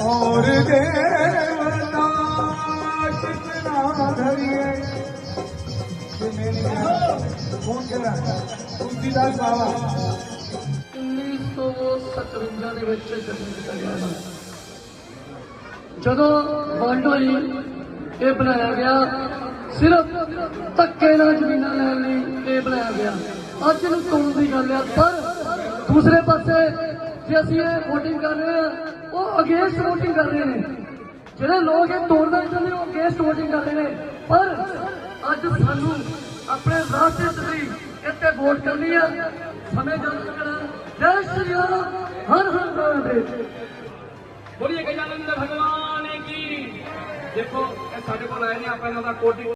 ਔਰ ਦੇਵਤਾ ਕਿਤਨਾ ਧਰੀਏ ਕੌਣ ਕਹਿ ਰਿਹਾ ਤੁਲਸੀਦਾਸ ਬਾਬਾ 1957 ਦੇ ਵਿੱਚ ਜਦੋਂ ਵੰਡ ਹੋਈ ਇਹ ਬਣਾਇਆ ਗਿਆ, ਸਿਰਫ ਧੱਕੇ ਨਾਲ ਜ਼ਮੀਨਾਂ ਲੈਣ ਲਈ ਇਹ ਬਣਾਇਆ ਗਿਆ। ਅੱਜ ਨੂੰ ਤੋੜਨ ਦੀ ਗੱਲ ਆ, ਪਰ ਦੂਸਰੇ ਪਾਸੇ ਜੇ ਅਸੀਂ ਇਹ VOTING ਕਰ ਰਹੇ ਹਾਂ, ਉਹ ਅਗੇਂਸਟ VOTING ਕਰ ਰਹੇ ਨੇ। ਜਿਹੜੇ ਲੋਕ ਇਹ ਤੋੜਨਾ ਚਾਹੁੰਦੇ ਉਹ ਅਗੇਂਸਟ VOTING ਕਰ ਰਹੇ ਨੇ। ਪਰ ਅੱਜ ਸਾਨੂੰ ਆਪਣੇ ਰਾਸ਼ਟਰ ਲਈ ਇੱਥੇ ਵੋਟ ਕਰਨੀ ਆ। ਸਮੇਂ ਜਲਦ ਕਰਨਾ ਜੈ ਸ਼੍ਰੀ ਰਾਮ, ਹਰ ਹਰ ਮਹਾਦੇਵ। ਬੋਲੀਏ ਗਜਾਨੰਦ ਭਗਵਾਨ ਕੀ? ਦੇਖੋ, ਇਹ ਸਾਡੇ ਕੋਲ ਆਏ ਨੇ, ਆਪਾਂ ਇਹਨਾਂ ਦਾ ਕੋਟੀ